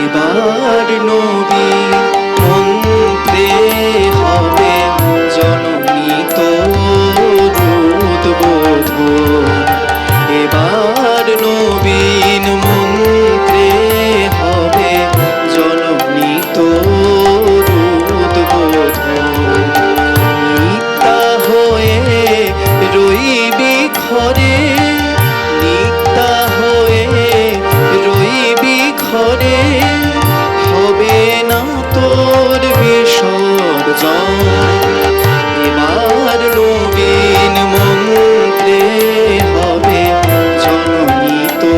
এবার নবী মন্ত্রে হবে জননীত রুদবোধ এবার নবীন মন্ত্রে হবে জননীত রুদবোধ নিত্যা হয়ে রইবি ঘরে এবার মন্ত্রে হবে জননী তো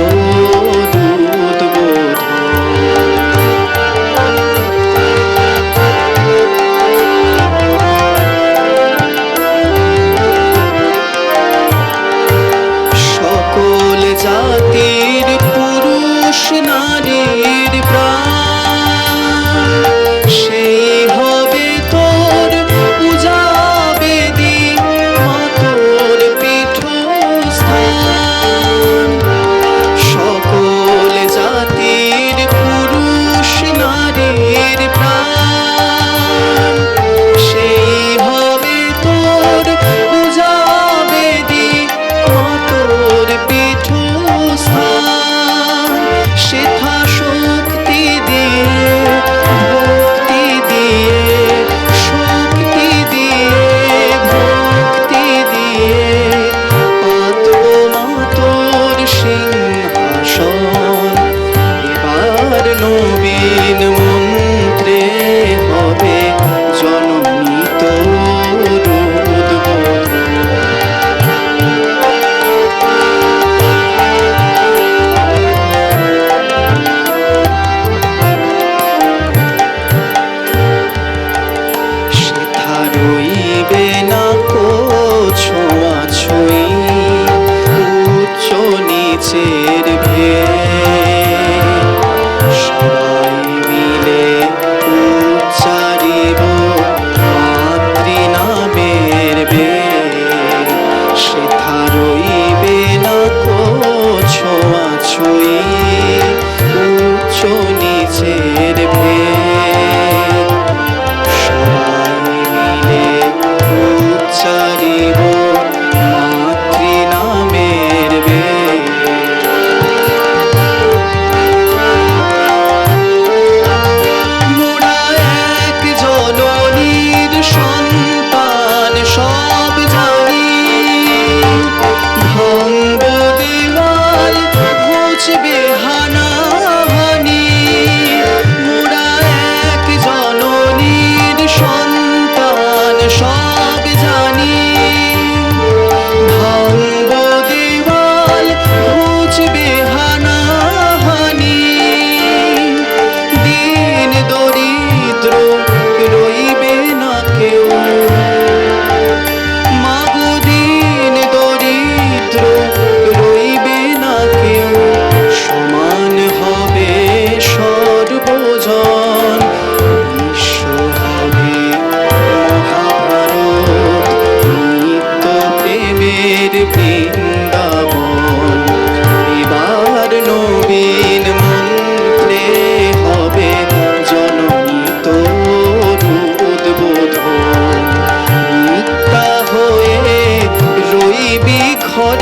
সকল জাতির পুরুষ নারী see. Hội